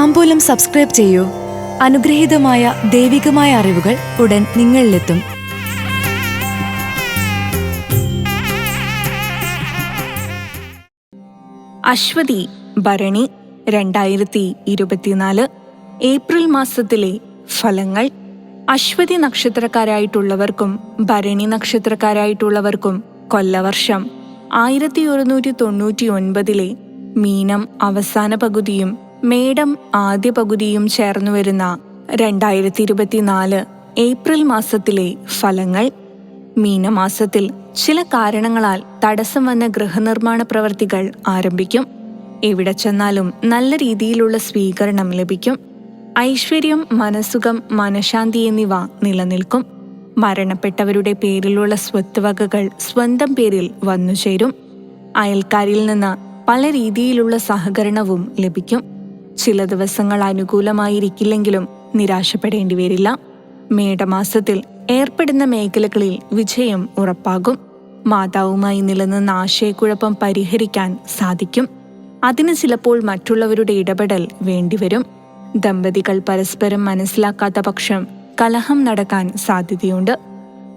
താമ്പൂലം subscribe ചെയ്യൂ. അനുഗ്രഹീതമായ ദൈവികമായ അറിവുകൾ ഉടൻ നിങ്ങളിലെത്തും. അശ്വതി ഭരണി രണ്ടായിരത്തി ഇരുപത്തിനാല് ഏപ്രിൽ മാസത്തിലെ ഫലങ്ങൾ. അശ്വതി നക്ഷത്രക്കാരായിട്ടുള്ളവർക്കും ഭരണി നക്ഷത്രക്കാരായിട്ടുള്ളവർക്കും കൊല്ലവർഷം ആയിരത്തി ഒരുന്നൂറ്റി തൊണ്ണൂറ്റി ഒൻപതിലെ മീനം അവസാന പകുതിയും മേടം ആദ്യ പകുതിയും ചേർന്നു വരുന്ന രണ്ടായിരത്തി ഇരുപത്തിനാല് ഏപ്രിൽ മാസത്തിലെ ഫലങ്ങൾ മീനമാസത്തിൽ ചില കാരണങ്ങളാൽ തടസ്സം വന്ന ഗൃഹനിർമ്മാണ പ്രവർത്തികൾ ആരംഭിക്കും. എവിടെ ചെന്നാലും നല്ല രീതിയിലുള്ള സ്വീകരണം ലഭിക്കും. ഐശ്വര്യം മനസുഖം മനഃശാന്തി എന്നിവ നിലനിൽക്കും. മരണപ്പെട്ടവരുടെ പേരിലുള്ള സ്വത്ത് വകകൾ സ്വന്തം പേരിൽ വന്നുചേരും. അയൽക്കാരിൽ നിന്ന് പല രീതിയിലുള്ള സഹകരണവും ലഭിക്കും. ചില ദിവസങ്ങൾ അനുകൂലമായിരിക്കില്ലെങ്കിലും നിരാശപ്പെടേണ്ടി വരില്ല. മേടമാസത്തിൽ ഏർപ്പെടുന്ന മേഖലകളിൽ വിജയം ഉറപ്പാകും. മാതാവുമായി നിലനിന്ന ആശയക്കുഴപ്പം പരിഹരിക്കാൻ സാധിക്കും. അതിന് ചിലപ്പോൾ മറ്റുള്ളവരുടെ ഇടപെടൽ വേണ്ടിവരും. ദമ്പതികൾ പരസ്പരം മനസ്സിലാക്കാത്ത പക്ഷം കലഹം നടക്കാൻ സാധ്യതയുണ്ട്.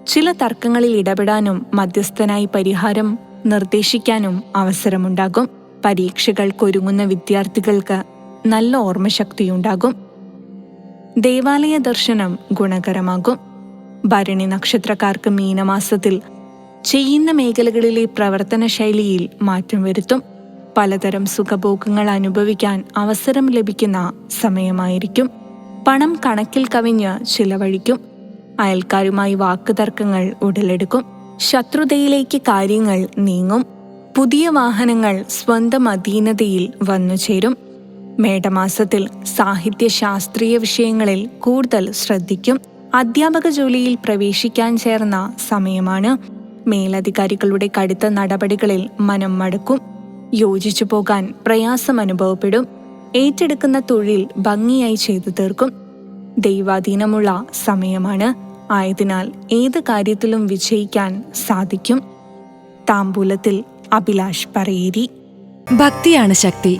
ചില തർക്കങ്ങളിൽ ഇടപെടാനും മധ്യസ്ഥനായി പരിഹാരം നിർദ്ദേശിക്കാനും അവസരമുണ്ടാകും. പരീക്ഷകൾക്കൊരുങ്ങുന്ന വിദ്യാർത്ഥികൾക്ക് നല്ല ഓർമ്മശക്തിയുണ്ടാകും. ദേവാലയ ദർശനം ഗുണകരമാകും. ഭരണി നക്ഷത്രക്കാർക്ക് മീനമാസത്തിൽ ചെയ്യുന്ന മേഖലകളിലെ പ്രവർത്തന ശൈലിയിൽ മാറ്റം വരുത്തും. പലതരം സുഖഭോഗങ്ങൾ അനുഭവിക്കാൻ അവസരം ലഭിക്കുന്ന സമയമായിരിക്കും. പണം കണക്കിൽ കവിഞ്ഞ് ചിലവഴിക്കും. അയൽക്കാരുമായി വാക്കുതർക്കങ്ങൾ ഉടലെടുക്കും. ശത്രുതയിലേക്ക് കാര്യങ്ങൾ നീങ്ങും. പുതിയ വാഹനങ്ങൾ സ്വന്തം അധീനതയിൽ വന്നുചേരും. മേടമാസത്തിൽ സാഹിത്യ ശാസ്ത്രീയ വിഷയങ്ങളിൽ കൂടുതൽ ശ്രദ്ധിക്കും. അധ്യാപക ജോലിയിൽ പ്രവേശിക്കാൻ ചേർന്ന സമയമാണ്. മേലധികാരികളുടെ കടുത്ത നടപടികളിൽ മനം മടുക്കും. യോജിച്ചു പോകാൻ പ്രയാസം അനുഭവപ്പെടും. ഏറ്റെടുക്കുന്ന തൊഴിൽ ഭംഗിയായി ചെയ്തു തീർക്കും. ദൈവാധീനമുള്ള സമയമാണ്. ആയതിനാൽ ഏത് കാര്യത്തിലും വിജയിക്കാൻ സാധിക്കും. താമ്പൂലത്തിൽ അഭിലാഷ് പറയേരി. ഭക്തിയാണ് ശക്തി.